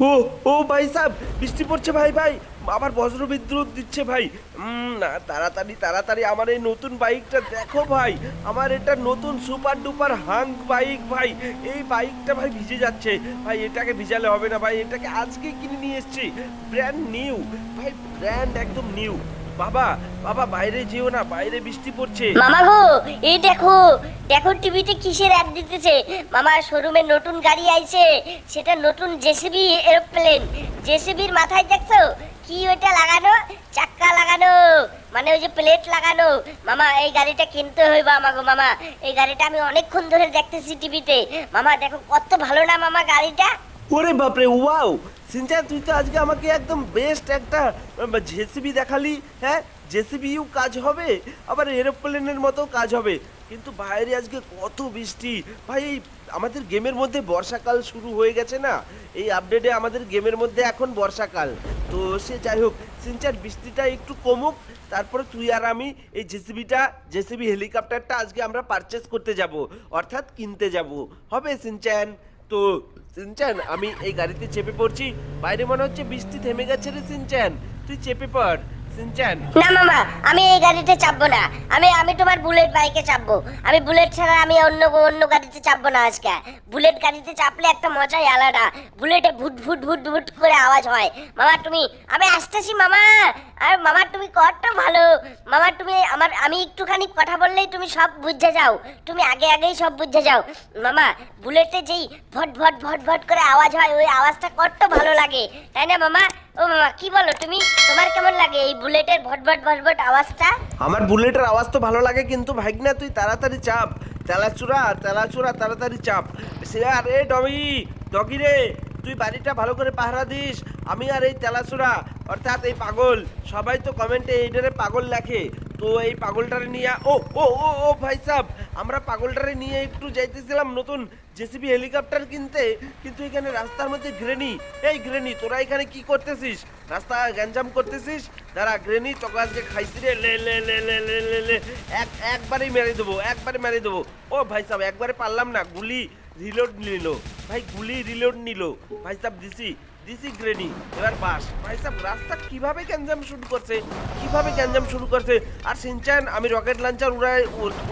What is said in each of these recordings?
ও ও ভাই সাহেব, বৃষ্টি পড়ছে ভাই ভাই। আবার বজ্র বিদ্যুৎ দিচ্ছে ভাই। না, তাড়াতাড়ি তাড়াতাড়ি আমার এই নতুন বাইকটা দেখো ভাই। আমার এটা নতুন সুপার ডুপার হাঙ্ক বাইক ভাই। এই বাইকটা ভাই ভিজে যাচ্ছে। ভাই, এটাকে ভিজালে হবে না ভাই। এটাকে আজকে কিনে নিয়ে এসেছি। ব্র্যান্ড নিউ ভাই ব্র্যান্ড একদম নিউ বাবা বাবা, বাইরে যেও না, বাইরে বৃষ্টি পড়ছে। মামা গো, এই দেখো দেখো টিভিতে কিসের অ্যাড দিতেছে? মামা শোরুমে নতুন গাড়ি আইছে। সেটা নতুন জেসিবি এরোপ্লেন জেসিবির মাথায় দেখছ? কি ওইটা লাগানো? চাক্কা লাগানো। মানে ওই যে প্লেট লাগানো। মামা, এই গাড়িটা কিনতে হইবা আমাগো মামা। এই গাড়িটা আমি অনেকক্ষণ ধরে দেখতেছি টিভিতে। মামা, দেখো কত ভালো না মামা গাড়িটা? ওরে বাপরে, ওয়াও! সিনচান তুই তো আজকে আমাকে একদম বেস্ট একটা জেসিবি দেখালি হ্যাঁ? জেসিবিও কাজ হবে, আবার এরোপ্লেনের মতো কাজ হবে। কিন্তু বাইরে আজকে কত বৃষ্টি। ভাই, এই আমাদের গেমের মধ্যে বর্ষাকাল শুরু হয়ে গেছে না? এই আপডেটে আমাদের গেমের মধ্যে এখন বর্ষাকাল। তো সে যাই হোক সিনচান বৃষ্টিটা একটু কমুক, তারপরে তুই আর আমি এই জেসিবিটা, জেসিবি হেলিকপ্টারটা আজকে আমরা পারচেস করতে যাব, অর্থাৎ কিনতে যাব। হবে সিনচান? তো সিনচান, আমি এই গাড়িতে চেপে পড়ছি। বাইরে মনে হচ্ছে বৃষ্টি থেমে গেছে রে সিনচান। তুই চেপে পড়। না, মামা, আমি এই গাড়িতে চাপবো না। আমি আমি তোমার বুলেট বাইকে চাপবো। আমি বুলেট ছাড়া আমি অন্য অন্য গাড়িতে চাপবো না আজকে। বুলেট গাড়িতে চাপলে একটা মজাই আলাদা। বুলেটে ভুট ভুট ভুট ভুট করে আওয়াজ হয়। মামা, তুমি, আমি আসতেছি, মামা। আর মামা, তুমি কত ভালো। মামা, তুমি আমার, আমি একটুখানি কথা বললেই তুমি সব বুঝে যাও। তুমি আগে, আগেই সব বুঝে যাও। মামা, বুলেটে যেই ভট ভট ভট ভট করে আওয়াজ হয়, ওই আওয়াজটা কত ভালো লাগে। তাই না, মামা? কি বলো তুমি? তোমার কেমন লাগে এই বুলেটের ভট ভট ভট ভট আওয়াজটা? আমার বুলেটের আওয়াজ তো ভালো লাগে, কিন্তু ভাগনা, তুই তাড়াতাড়ি চাপ। তেলাচুরা তেলাচুরা তাড়াতাড়ি চাপ। সে আরে ডগি ডগি রে, তুই বাড়িটা ভালো করে পাহারা দিস। আমি আর এই তেলাচুরা অর্থাৎ এই পাগল, সবাই তো কমেন্টে এইটারে পাগল লেখে। তো এই পাগলটারে নিয়ে ও ও ও ও, ভাই সাহ আমরা পাগলটারে নিয়ে একটু যাইতেছিলাম নতুন জেসিবি হেলিকপ্টার কিনতে, কিন্তু এখানে রাস্তার মধ্যে গ্রেনি এই গ্রেনি তোরা এখানে কি করতেছিস? রাস্তা গ্যাঞ্জাম করতেছিস? দাঁড়া গ্রেনি তোকে আজকে খাইছি রে, লে লে লে লে লে লে লে। এক, একবারেই মেরে দেবো একবারে মেরে দেবো। ও ভাই সাহেব, একবারে পারলাম না, গুলি রিলোড নিল। ভাই, গুলি রিলোড নিল। ভাই সাহেব, দিছি দিছি গ্রেনি এবার বাস। ভাই সাহেব, রাস্তা কীভাবে গ্যাঞ্জাম শুরু করছে? কীভাবে গ্যাঞ্জাম শুরু করছে? আর সিনচান আমি রকেট লঞ্চার উড়াই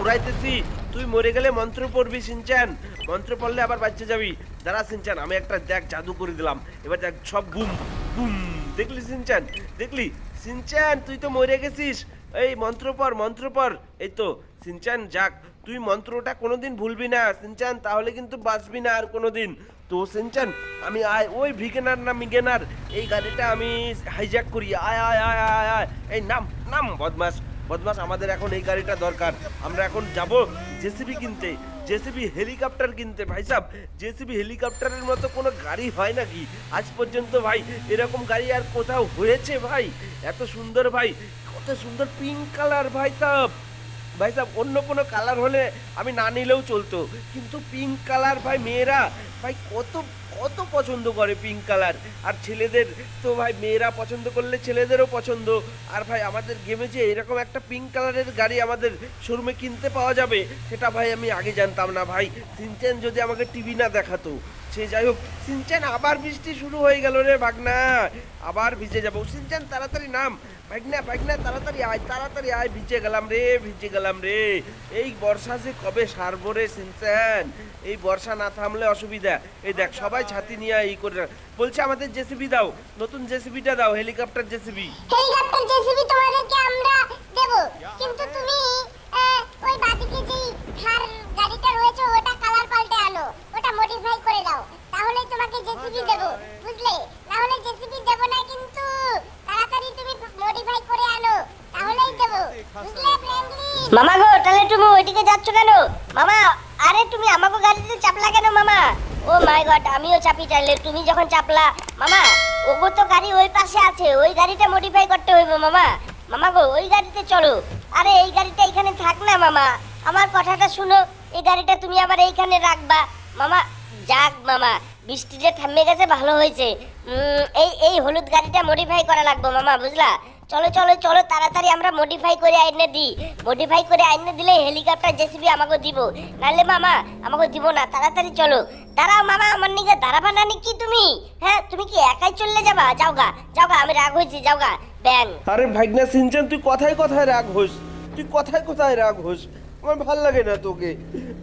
উড়াইতেছি। তুই মরে গেলে মন্ত্র পড়বি সিনচান মন্ত্র পড়লে আবার বাচ্চা যাবি। দাঁড়া, সিনচান, আমি একটা দেখ, জাদু করে দিলাম। এবার দেখ, সব বুম বুম। দেখলি সিনচান? দেখলি? সিনচান, তুই তো মরে গেছিস। এই, মন্ত্র পর মন্ত্র পর এই তো, সিনচান, যাক, তুই মন্ত্রটা কোনোদিন ভুলবি না। সিনচান, তাহলে কিন্তু বাঁচবি না আর কোনোদিন। তো, সিনচান, আমি আয়, ওই ভিগেনার না মিগেনার, এই গাড়িটা আমি হাইজ্যাক করি। আয় আয় আয় আয় আয় এই, নাম নাম বদমাস বদমাস, আমাদের এখন এই গাড়িটা দরকার। আমরা এখন যাব জেসিবি কিনতে। জেসিবি হেলিকপ্টার কিনতে। ভাই সাহেব জেসিবি হেলিকপ্টারের মতো কোনো গাড়ি হয় নাকি? আজ পর্যন্ত ভাই, এরকম গাড়ি আর কোথাও হয়েছে ভাই? এত সুন্দর ভাই, কত সুন্দর পিঙ্ক কালার ভাই সাহেব ভাই সাহেব অন্য কোনো কালার হলে আমি না নিলেও চলতো। কিন্তু পিঙ্ক কালার ভাই, মেয়েরা, ভাই কত কত পছন্দ করে পিঙ্ক কালার আর ছেলেদের তো ভাই, মেয়েরা পছন্দ করলে ছেলেদেরও পছন্দ। আর ভাই, আমাদের গেমে যে এরকম একটা পিঙ্ক কালারের গাড়ি আমাদের শোরুমে কিনতে পাওয়া যাবে, সেটা ভাই আমি আগে জানতাম না ভাই। সিনচেন যদি আমাকে টিভি না দেখাতো। সে যাই হোক, সিনচেন আবার বৃষ্টি শুরু হয়ে গেল রে বাগনা আবার ভিজে যাব। সিনচেন, তাড়াতাড়ি নাম। ভাগনা ভাগনা, তাড়াতাড়ি আয় তাড়াতাড়ি আয়। ভিজে গেলাম রে, ভিজে গেলাম রে। এই বর্ষা যে কবে সারবো রে সিনচেন? এই বর্ষা না থামলে অসুবিধা। এই দেখ, সবাই ছাতি নিয়ে এই করে বলছে আমাদের জেসিবি দাও, নতুন জেসিবিটা দাও, হেলিকপ্টার জেসিবি। হেলিকপ্টার জেসিবি তোমাদেরকে আমরা দেব। কিন্তু তুমি ওই বাদিকে যেই থার গাড়িটা রয়েছে, ওটা আনো মডিফাই করে দাও। তাহলেই তোমাকে জেসিবি দেব, বুঝলে? না হলে জেসিবি দেব না কিন্তু তাড়াতাড়ি তুমি মডিফাই করে আনো, তাহলেই দেব, বুঝলে ফ্রেন্ডলি মামা গো, তাহলে তুমি ওইদিকে যাচ্ছ কেন? মামা, আরে তুমি আমাকে গাড়িতে চাপলা কেন, মামা? ও মাই গড আমিও চাপি চাইলে, তুমি যখন চাপলা, মামা, ওগো তো গাড়ি ওই পাশে আছে, ওই গাড়িটা মডিফাই করতে হইবে, মামা। মামা গো, ওই গাড়িতে চলো আরে, এই গাড়িটা এখানে থাক না, মামা। আমার কথাটা শুনো, এই গাড়িটা তুমি আবার এইখানে রাখবা। মামা, যাক মামা, বৃষ্টি যে থেমে গেছে, ভালো হয়েছে। এই এই হলুদ গাড়িটা মডিফাই করা লাগবে মামা, বুঝলা? চলো চলো চলো, তাড়াতাড়ি আমরা মডিফাই করে আইনে দিই। মডিফাই করে আইনে দিলে হেলিকপ্টার জেসিবি আমাকে দিব। নাহলে মামা, আমাকে দিব না, তাড়াতাড়ি চলো। দাঁড়াও মামা, আমার নিকে দাঁড়াবা না নাকি তুমি? হ্যাঁ তুমি কি একাই চললে যাবা? যাও গা যাও গা, আমি রাগ হয়েছি, যাও গা। ব্যাং। আরে ভাগনা সিনচান, তুই কথায় কথায় রাগ হোস? তুই কথায় কথায় রাগ হোস? আমার ভালো লাগে না তোকে।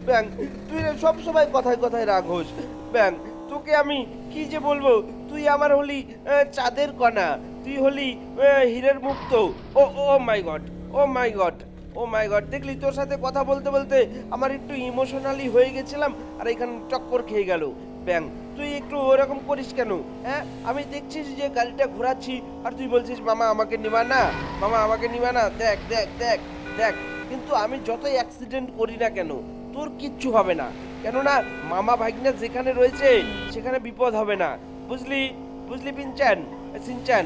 ব্যাং, তুই সব সময় কথায় কথায় রাগ হোস। ব্যাং, তোকে আমি কি যে বলব, তুই আমার হলি চাঁদের কণা। তুই হলি হীরের মুক্ত। ও ও my god, oh my god, oh my god. দেখলি, তোর সাথে কথা বলতে বলতে আমার একটু ইমোশনালি হয়ে গেছিলাম আর এখানে চক্কর খেয়ে গেল। ব্যাং, তুই একটু ওরকম করিস কেন? হ্যাঁ আমি দেখছিস যে গাড়িটা ঘোরাচ্ছি আর তুই বলছিস, মামা, আমাকে নিবা না, মামা, আমাকে নিবা না। দেখ দেখ দেখ দেখ। কিন্তু আমি যতই অ্যাক্সিডেন্ট করি না কেন, তোর কিচ্ছু হবে না। কেননা, মামা ভাগ্নে যেখানে রয়েছে, সেখানে বিপদ হবে না। বুঝলি? বুঝলি পিনচান সিনচান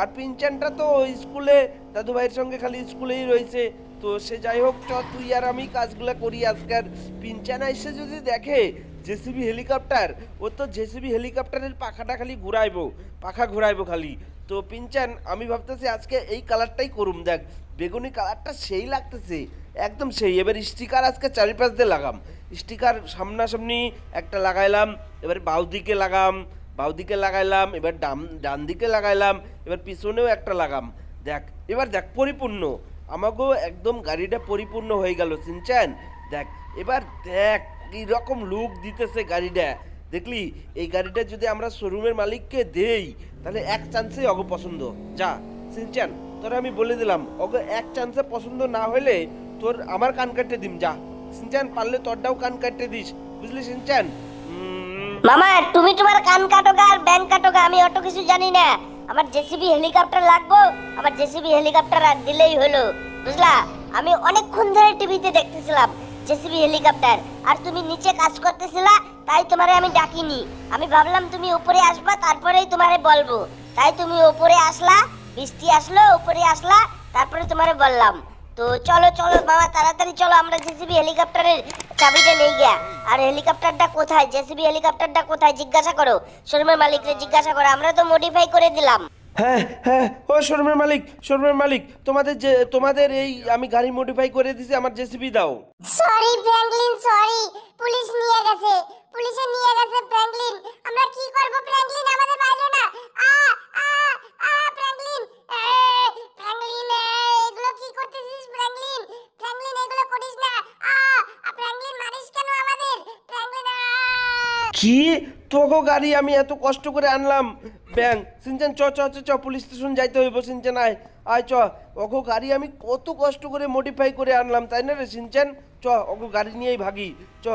আর পিনচানটা তো স্কুলে দাদু ভাইয়ের সঙ্গে খালি স্কুলেই রয়েছে। তো সে যাই হোক, চ, তুই আর আমি কাজগুলো করি আজকাল পিনচানা এসে যদি দেখে, জেসিবি হেলিকপ্টার, ও তো জেসিবি হেলিকপ্টারের পাখাটা খালি ঘুরাইবো, পাখা ঘুরাইবো খালি। তো পিনচান আমি ভাবতেছি আজকে এই কালারটাই করুম, দেখ। বেগুনি কালারটা সেই লাগতেছে। একদম সেই। এবার স্টিকার আজকে চারিপাশ দিয়ে লাগাম। স্টিকার সামনাসামনি একটা লাগাইলাম, এবার বাউদিকে লাগাম বাউদিকে লাগাইলাম, এবার ডাম ডান দিকে লাগাইলাম, এবার পিছনেও একটা লাগাম। দেখ, এবার দেখ, পরিপূর্ণ। আমাকেও একদম গাড়িটা পরিপূর্ণ হয়ে গেল, চিনছেন? দেখ, এবার দেখ রকম লুক দিতেছে গাড়িটা। দেখলি, এই গাড়িটা যদি আমরা শোরুমের মালিককে দেই, তাহলে এক চান্সেই অগ পছন্দ। যা, চিনছেন? তোরা আমি বলে দিলাম অগ এক চান্সে পছন্দ না হলে তোর আমার কান কাটতে দিম, যা। সিনচান পারলে তোরটাও কান কাটতে দিস। বুঝলি সিনচান মামা, তুমি তোমার কান কাটোগা আর ব্যাংক কাটোগা, আমি অত কিছু জানি না। আমার জেসিবি হেলিকপ্টার লাগবো, আমার জেসিবি হেলিকপ্টার আর দিলেই হলো। বুঝলা? আমি অনেকক্ষণ ধরে টিভিতে দেখতেছিলাম জেসিবি হেলিকপ্টার। আর তুমি নিচে কাজ করতেছিলা, তাই তোমারে আমি ডাকিনি। আমি ভাবলাম তুমি উপরে আসবা, তারপরেই তোমারে বলব। তাই তুমি উপরে আসলা বৃষ্টি আসলো উপরে আসলা তারপরে তোমারে বললাম। তো চলো চলো বাবা তাড়াতাড়ি চলো আমরা জেসিবি হেলিকপ্টারের চাবিটা নেই গিয়া। আর হেলিকপ্টারটা কোথায়? জেসিবি হেলিকপ্টারটা কোথায়? জিজ্ঞাসা করো। শোরুমের মালিককে জিজ্ঞাসা করো আমরা তো মডিফাই করে দিলাম। হ্যাঁ হ্যাঁ ও শোরুমের মালিক শোরুমের মালিক তোমাদের যে তোমাদের এই আমি গাড়ি মডিফাই করে দিছি আমার জেসিবি দাও। সরি ফ্র্যাঙ্কলিন সরি পুলিশ নিয়ে গেছে পুলিশে নিয়ে গেছে ফ্র্যাঙ্কলিন আমরা কি করব ফ্র্যাঙ্কলিন আমাদের বাইরে না। আ আ আ ফ্র্যাঙ্কলিন এ, ফ্র্যাঙ্কলিন এ, এগুলো কি করতেছিস ফ্র্যাঙ্কলিন ফ্র্যাঙ্কলিন এগুলো করিস না আ আ, ফ্র্যাঙ্কলিন মারিস কেন আমাদের ফ্র্যাঙ্কলিন আ! কি? তোগো গাড়ি আমি এত কষ্ট করে আনলাম। ব্যাং, সিনচান, চ চ চ চ, পুলিশ স্টেশন যাইতে হইব, সিনচান, আয়। আয়, চ। ওগো গাড়ি আমি কত কষ্ট করে মডিফাই করে আনলাম, তাই না রে সিনচান? চ, ওগো গাড়ি নিয়েই ভাগি। চ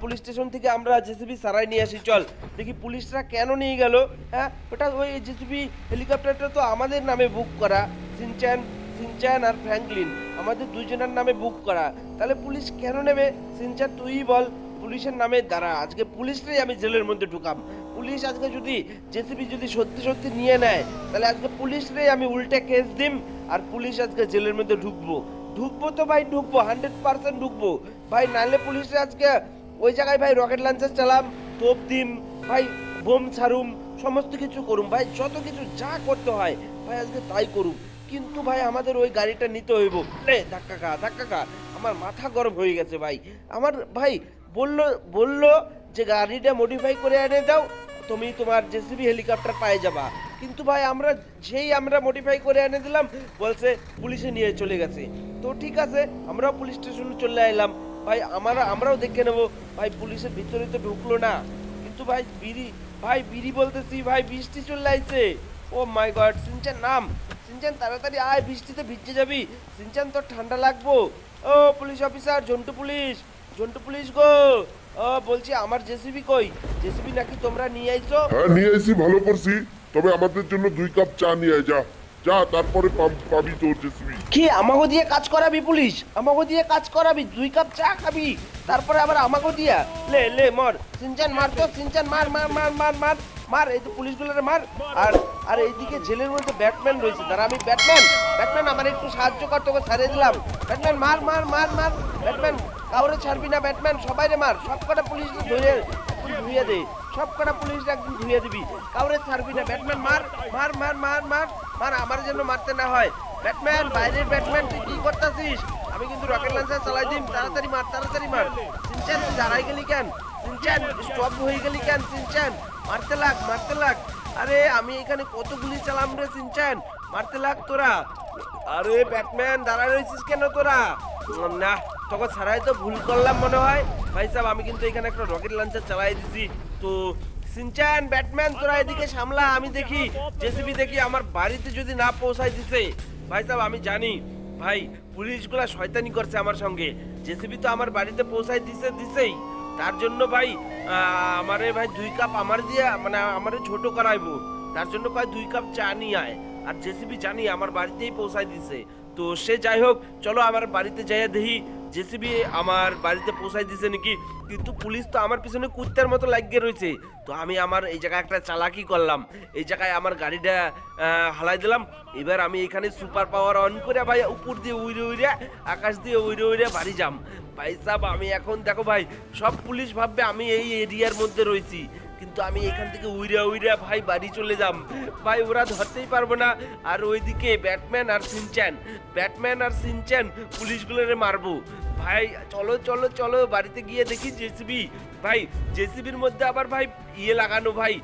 পুলিশ স্টেশন থেকে আমরা জেসিবি সারাই নিয়ে আসি, চল। দেখি পুলিশরা কেন নিয়ে গেল হ্যাঁ? ওটা ওই জেসিবি হেলিকপ্টারটা তো আমাদের নামে বুক করা, সিনচান সিনচান আর ফ্র্যাঙ্কলিন। আমাদের দুজনের নামে বুক করা। তাহলে পুলিশ কেন নেবে? সিনচান তুই বল। পুলিশের নামে দাঁড়া, আজকে পুলিশটাই আমি জেলের মধ্যে ঢুকাম। পুলিশ আজকে যদি জেসিবি যদি সত্যি সত্যি নিয়ে নেয়, তাহলে আজকে পুলিশটাই আমি উল্টে কেস দিম, আর পুলিশ আজকে জেলের মধ্যে ঢুকবো। ঢুকবো তো ভাই, ঢুকবো হান্ড্রেড পার্সেন্ট ঢুকবো। ভাই নাহলে পুলিশে আজকে ওই জায়গায় ভাই রকেট লঞ্চার চালাম, তোপ দিম, ভাই, বোম ছাড়ুম, সমস্ত কিছু করুম। ভাই, যত কিছু যা করতে হয়, ভাই, আজকে তাই করুম। কিন্তু ভাই, আমাদের ওই গাড়িটা নিতে হইব। ধাক্কা খা ধাক্কা খা। আমার মাথা গরম হয়ে গেছে, ভাই। আমার, ভাই বলল বলল যে গাড়িটা মডিফাই করে এনে দাও, তুমি তোমার জেসিবি হেলিকপ্টার পায়ে যাবা। কিন্তু ভাই, আমরা যেই আমরা মডিফাই করে এনে দিলাম, বলছে পুলিশে নিয়ে চলে গেছে। তো ঠিক আছে, আমরাও পুলিশ স্টেশনে চলে এলাম ভাই, আমরা, আমরাও দেখে নেব, ভাই পুলিশের ভিতরে তো ঢুকলো না। কিন্তু ভাই, বিড়ি ভাই, বিড়ি বলতেছি, ভাই, বৃষ্টি চলে আইছে। ও মাই গড, সিনচান, নাম। সিনচান, তাড়াতাড়ি আয়, বৃষ্টিতে ভিজে যাবি। সিনচান, তোর ঠান্ডা লাগবো। ও police officer Jontu police. Jontu police গো। ও বলছি আমার জেসিবি কই? জেসিবি নাকি তোমরা নিয়ে আইছো? হ্যাঁ নিয়ে এসি ভালো করছি। তবে আমাদের জন্য দুই কাপ চা নিয়ে আয়, যা। যা তারপরে পাবি তোর জেসিবি। কি আমাগো দিয়ে কাজ করাবি পুলিশ? আমাগো দিয়ে কাজ করাবি দুই কাপ চা খাবি? তারপরে আবার আমাগো দিয়া। লে লে মর। সিনচান মার তো সিনচান মার মার মার মার মার মার। এই তো পুলিশগুলোরে মার। আর আর এইদিকে জেলের মধ্যে ব্যাটম্যান রয়েছে। তারা আমি ব্যাটম্যান। ব্যাটম্যান আমার একটু সাহায্য কর তোকে ছাড়িয়ে দিলাম। ব্যাটম্যান মার মার মার মার। ব্যাটম্যান কাউরে ছাড়বি না, ব্যাটম্যান, সবাইরে মার। সব কটা পুলিশ ধরে ধুয়ে দে। সব কটা পুলিশ একদম ধুয়ে দিবি। কাউরে ছাড়বি না। ব্যাটম্যান, মার মার মার মার মার। মার, আমার জন্য মারতে না হয়। ব্যাটম্যান, বাইরের ব্যাটম্যান, তুই কি করতেছিস? আমি কিন্তু রকেট লঞ্চার চালাই দিম। তাড়াতাড়ি মার তাড়াতাড়ি মার। সিনচান, দাঁড়াই গেলি কেন? সিনচান স্টপ হয়ে গেলি কেন? সিনচান, মারতে লাগ মারতে লাগ। আরে, আমি এখানে কত গুলি চালাম রে, সিনচান? মারতে লাগ তোরা। আরে, ব্যাটম্যান, দাঁড়ায় রয়েছিস কেন তোরা? না। তোকে ছাড়াই তো ভুল করলাম মনে হয়। ভাই সাহেব, আমি কিন্তু এখানে একটা রকেট লঞ্চার চালাই দিছি। তো সিনচান, ব্যাটম্যান, তোরা এদিকে সামলা, আমি দেখি, জেসিবি দেখি আমার বাড়িতে যদি না পৌঁছাই দিছে। ভাই সাহেব, আমি জানি, ভাই, পুলিশগুলা শয়তানি করছে আমার সঙ্গে। জেসিবি তো আমার বাড়িতে পৌঁছাই দিছে, দিছেই। তার জন্য ভাই আমারে ভাই দুই কাপ আমার দিয়ে মানে আমারে ছোট করাইবো। তার জন্য কয় দুই কাপ চা নিয়ে আয়। আর জেসিবি জানি আমার বাড়িতেই পৌঁছাই দিছে। তো সে যাই হোক, চলো আমার বাড়িতে যাইয়া দেখি জেসিবি আমার বাড়িতে পৌঁছাই দিছে নাকি? কিন্তু পুলিশ তো আমার পিছনে কুত্তার মতো লাগিয়ে রয়েছে। তো আমি আমার এই জায়গায় একটা চালাকি করলাম। এই জায়গায় আমার গাড়িটা হালাই দিলাম। এবার আমি এখানে সুপার পাওয়ার অন করে ভাই উপর দিয়ে উইরে উইরে, আকাশ দিয়ে উইরে উইরে বাড়ি যাম। ভাই সাহেব আমি এখন দেখো ভাই, সব পুলিশ ভাববে আমি এই এরিয়ার মধ্যে রয়েছি। কিন্তু আমি এখান থেকে উইরা উইরা ভাই বাড়ি চলে যাম। ভাই, ওরা ধরতেই পারব না। আর ওইদিকে ব্যাটম্যান আর সিনচ্যান। ব্যাটম্যান আর সিনচ্যান পুলিশগুলোরে মারবো। ভাই, চলো চলো চলো, বাড়িতে গিয়ে দেখি জেসিবি। ভাই, জেসিবির মধ্যে আবার ভাই ইয়ে লাগানো ভাই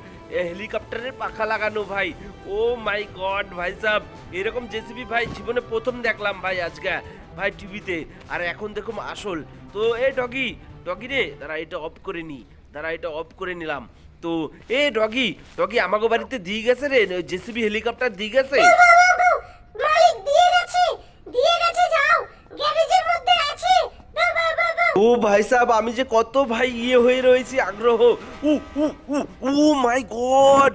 হেলিকপ্টারের পাখা লাগানো ভাই। ও মাই গড ভাই সাহেব এরকম জেসিবি ভাই জীবনে প্রথম দেখলাম ভাই আজকে, ভাই টিভিতে। আর এখন দেখুন আসল। তো এ ডগি ডগি রে, দাঁড়া এটা অফ করে নি, দাঁড়া এটা অফ করে নিলাম। তো এ ডগি ডগি আমাকে বাড়িতে দিয়ে গেছে রে জেসিবি হেলিকপ্টার দিয়ে গেছে। ও ভাই সাহেব আমি যে কত ভাই ইয়ে হয়ে রয়েছি আগ্রহ। উ উ উ ও মাই গড।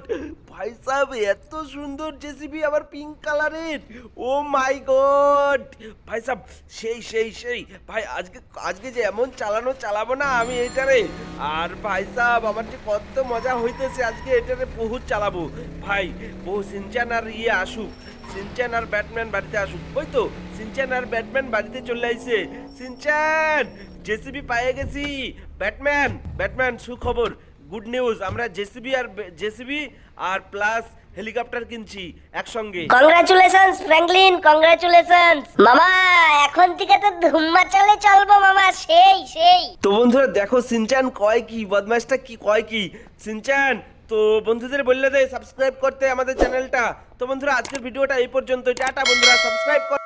ভাই সাহেব, এত সুন্দর জেসিবি আবার পিঙ্ক কালারের ও মাই গড ভাই সাহেব, সেই সেই সেই। ভাই, আজকে আজকে যে এমন চালানো চালাবো না আমি এটারে আর ভাই সাহেব, আমার যে কত মজা হইতেছে আজকে এটারে বহুত চালাবো। ভাই বহু সিনচান আর ইয়ে আসুক। সিনচ্যান আর ব্যাটম্যান বাড়িতে আসুক। ওই তো, সিনচ্যান আর ব্যাটম্যান বাড়িতে চলে আইছে। সিনচ্যান, জেসিবি পায়ে গেছি। ব্যাটম্যান ব্যাটম্যান, সুখবর। গুড নিউজ, আমরা জেসিবি আর জেসিবি আর প্লাস হেলিকপ্টার কিনছি একসঙ্গে। কংগ্রাচুলেশনস ফ্র্যাঙ্কলিন কংগ্রাচুলেশনস মামা এখন থেকে তো ধুম্মা চলে চলবো মামা সেই সেই। তো বন্ধুরা দেখো সিনচান কয় কি বদমাশটা কি কয় কি? সিনচান তো বন্ধুদের বললে দেয় সাবস্ক্রাইব করতে আমাদের চ্যানেলটা তো বন্ধুরা আজকের ভিডিওটা এই পর্যন্ত টাটা বন্ধুরা সাবস্ক্রাইব কর